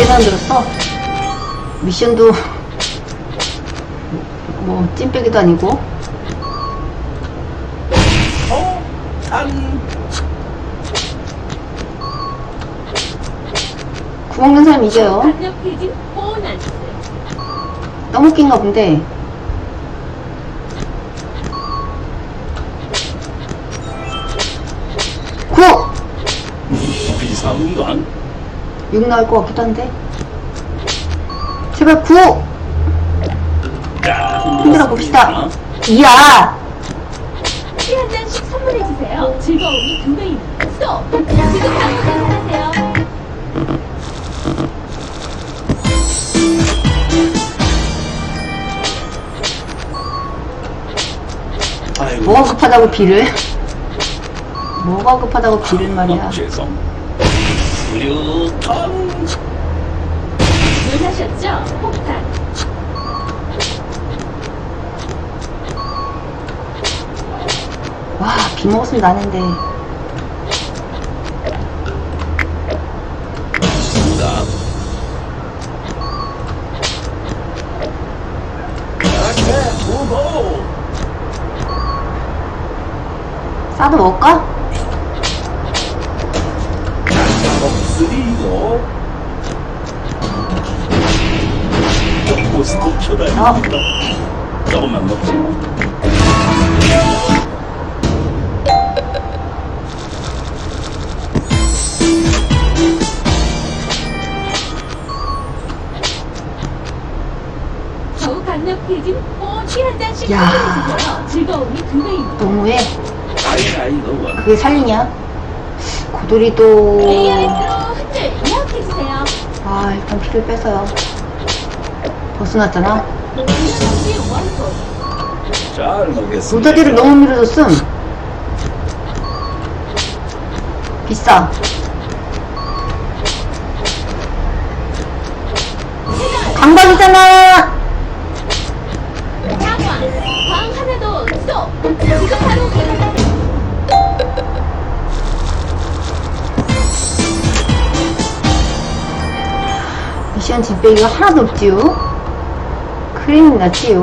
이때나 들었어. 미션도 뭐 찐빼기도 아니고 어? 안 구멍 난 사람 이겨요. 너무 웃긴가 본데. 구! 비상관 6 나올 것 같기도 한데. 제발 9! 흔들어 봅시다. 이야! 커피 한 잔씩 선물해 주세요. 즐거움이 두 배입니다. 스톱. 지금 바로 계산하세요. 아이고 뭐가 급하다고 비를? 뭐가 급하다고 비를 말이야. 죄송 수류탄 놀라셨죠? 폭탄. 와, 비 먹었으면 나는데. 정답 라켓 후보 싸도 먹을까? 야. 너무해. 그게 살리냐? 고돌이도. 아, 일단 피를 뺐어요. 벗어났잖아. 잘 먹겠습니다 노다지를 너무 밀어줬음. 비싸. 강박이잖아! 미션 진빼기가 하나도 없지요? 큰일 났지요?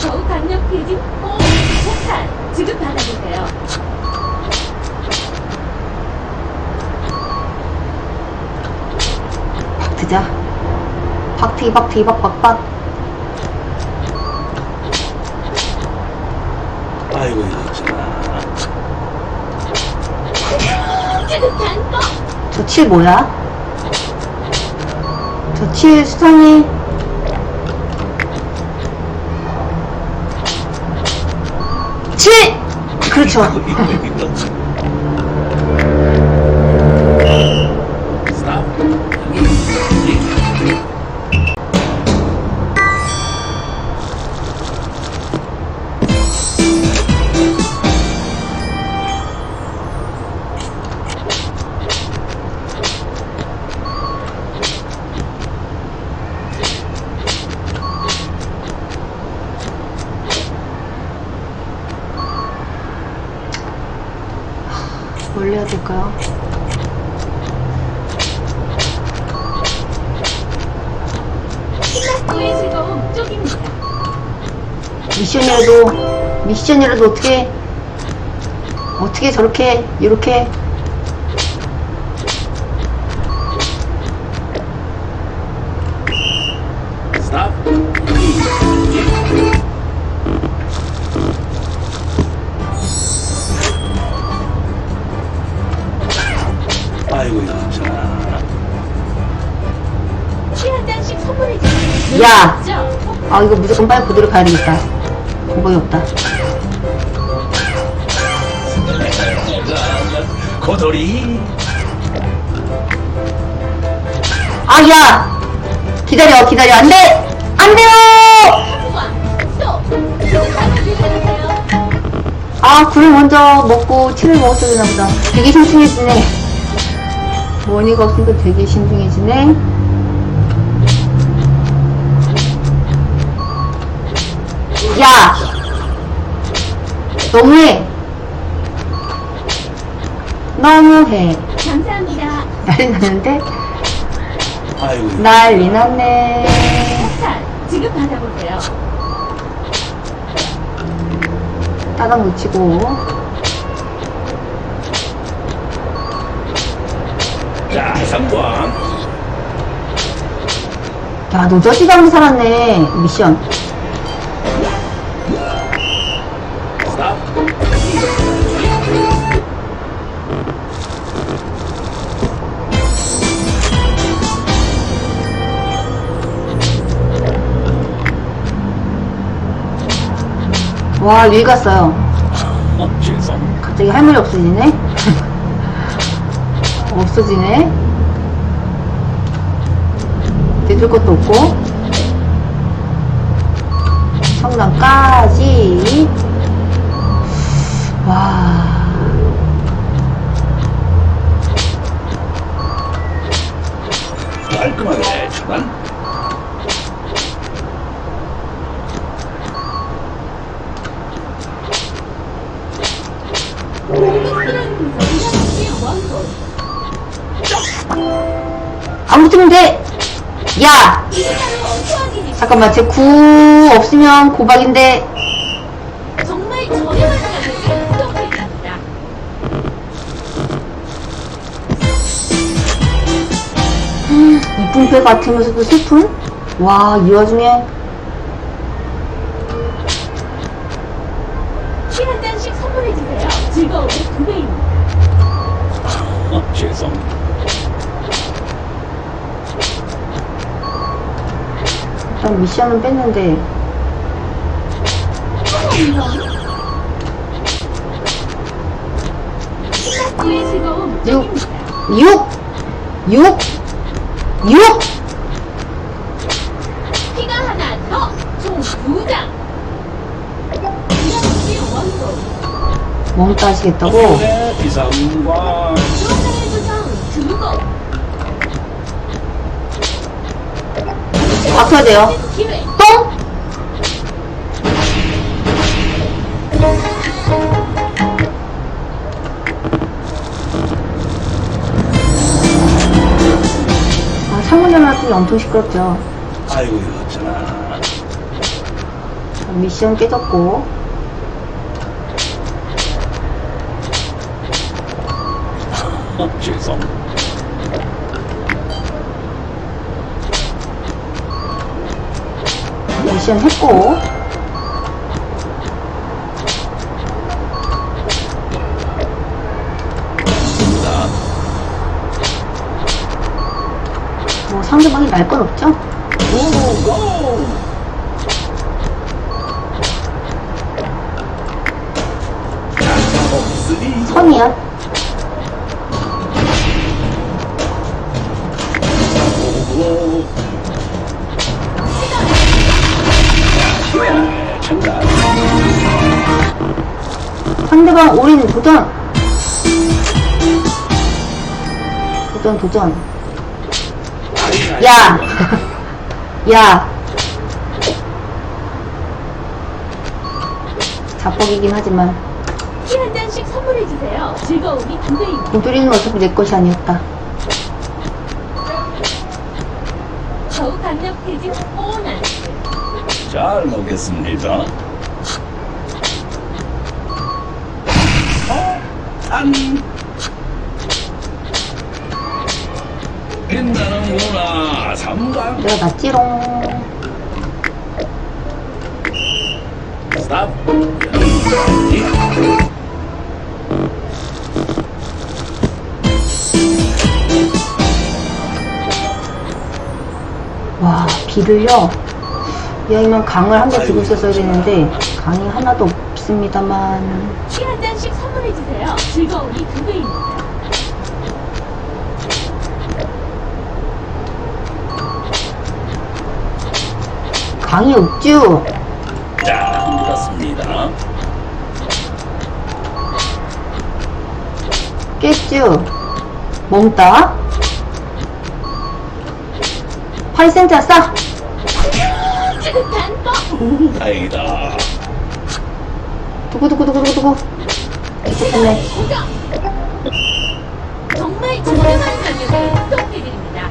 더욱 강력 페이지 오 폭탄. 지금 받아주세요. 박 트자. 박트기, 박트기, 박, 박, 박. 아이고 이거 있잖 저칠 뭐야? 저칠 수상해. 칠! 그렇죠. 미션이라도, 미션이라도 어떻게, 어떻게 저렇게, 이렇게. 야! 아, 이거 무조건 빨리 보도록 가야 되겠다. 방법이 없다. 고돌이 아, 야! 기다려, 기다려. 안 돼! 안 돼요! 아, 굴을 먼저 먹고 치를 먹었어야 되나 보다. 되게 신중해지네. 원이가 없으니까 되게 신중해지네. 야! 너무해. 너무해. 감사합니다. 난리 났는데? 아이고 난리 났네. 폭탄 지금 받아보세요. 따닥 묻히고. 자 성공 야, 노저지도 않게 살았네. 미션. 와, 일 갔어요. 갑자기 할 말이 없어지네? 없어지네? 대줄 것도 없고. 성남까지. 와. 깔끔하게 차단 야! 잠깐만, 제구 없으면 고박인데. 정말 저렴한 가격에 수업드립니다. 이쁜 배 같으면서도 슬픈? 와, 이 와중에. 티한 잔씩 선물해주세요. 즐거움의 두 배입니다. 어, 죄송 일단 미션은 뺐는데. 육. 6! 6! 6! 피가 하나 더, 총두 장. 멍 따시겠다고? 네, 비상과 주원장의 구성 두 거. 바꿔야 돼요. 똥! 아, 창문 열어놨더니 엄청 시끄럽죠. 아이고 이거 어쩌나 미션 깨졌고. 어, 죄송 미션 했고. 스탑 뭐 상대방이 날 건 없죠? 상대방 올인 도전! 도전, 도전. 야! 야! 자뻑이긴 하지만, 티한 잔씩 선물해주세요. 즐거움이 두 배입니다. 공돌이는 어차피 내 것이 아니었다. 더욱 강력해진 뻔한 잘 먹겠습니다 안 빛나는구나 삼각 내가 낫지롱. 스탑 와, 비를요? 이왕이면 강을 한대 들고 있었어야 되는데, 강이 하나도 없습니다만. 잔씩 선물해주세요. 즐거움이 두 배입니다. 강이 없죠? 자 그렇습니다 깼죠? 몽따? 8cm 싸! 지긋한 뻥. 다행이다 두구두구두구두구두구. 좋겠 네. 정말 저렴한 가격에 스톱해드립니다.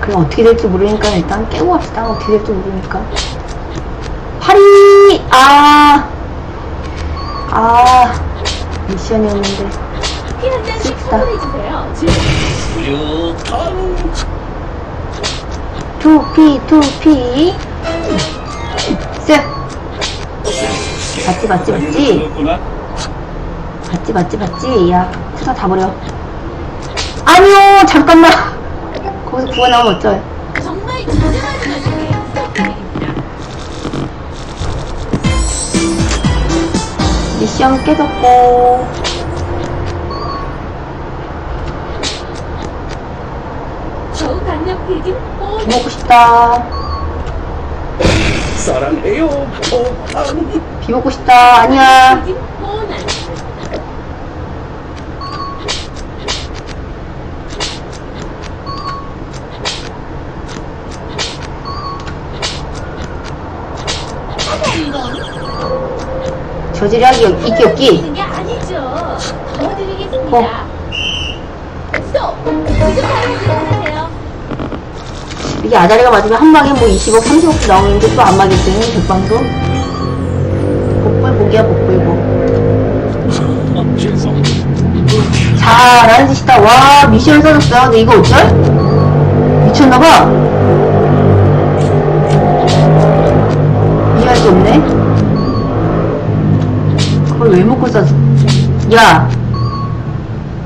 그럼 어떻게 될지 모르니까 일단 깨고 갑시다. 어떻게 될지 모르니까. 파리! 아! 아. 미션이었는데. 유턴 투피, 투피. 쎄! 맞지, 맞지, 맞지? 맞지, 맞지, 맞지? 야, 투사 다 버려. 아니요! 잠깐만! 거기서 구워 나오면 어쩔. 미션 깨졌고. 더욱 강력해진 보너스 먹고 싶다. 사랑해요 폭탄 비 먹고 싶다. 아니야. 저지르기 있기 없기. 있는 게 아니죠. 더 드리겠습니다. 어. 스톱! 지금. 이게 아다리가 맞으면 한 방에 뭐 20억, 30억씩 나오는데 또 안 맞을 때는 백방도 복불복이야 복불복. 어, 죄송 잘하는 짓이다. 와 미션 써줬어. 근데 이거 어쩔? 미쳤나봐. 이해할 수 없네. 그걸 왜 먹고 쌌어? 야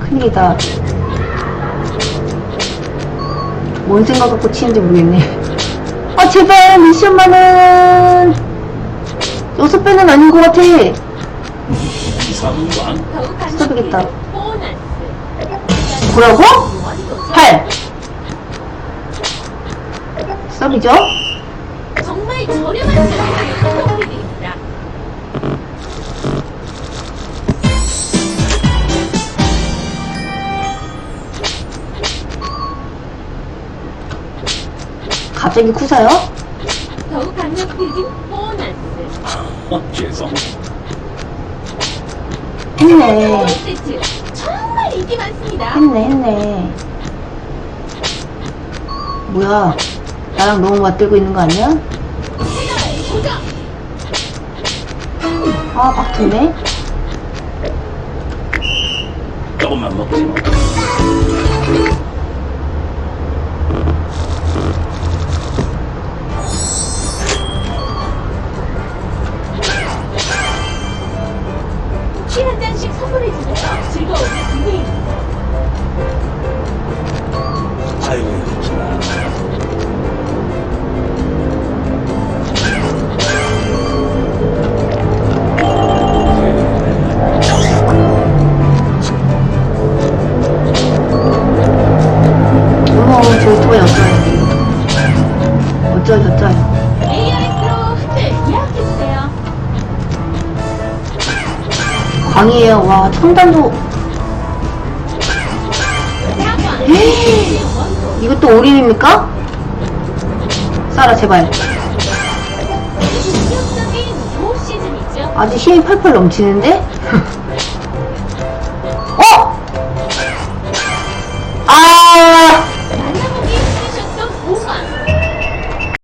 큰일이다. 뭔 생각 갖고 치는지 모르겠네. 아 제발 미션만은 여섯 배는 아닌 것 같아. 스톱이겠다. 뭐라고? 뭐하는 거죠? 갑자기 쿠사요? 더욱 강력해진 보너스. 어, 죄송 했네 세트 정말 인기 많습니다. 했네 했네 뭐야 나랑 너무 맞들고 있는 거 아니야? 고정. 아 막혔네 조금만 먹지 뭐 他会立即通话 광이에요 와 청단도. 이것도 올인입니까? 싸라 제발. 아주 힘이 펄펄 넘치는데?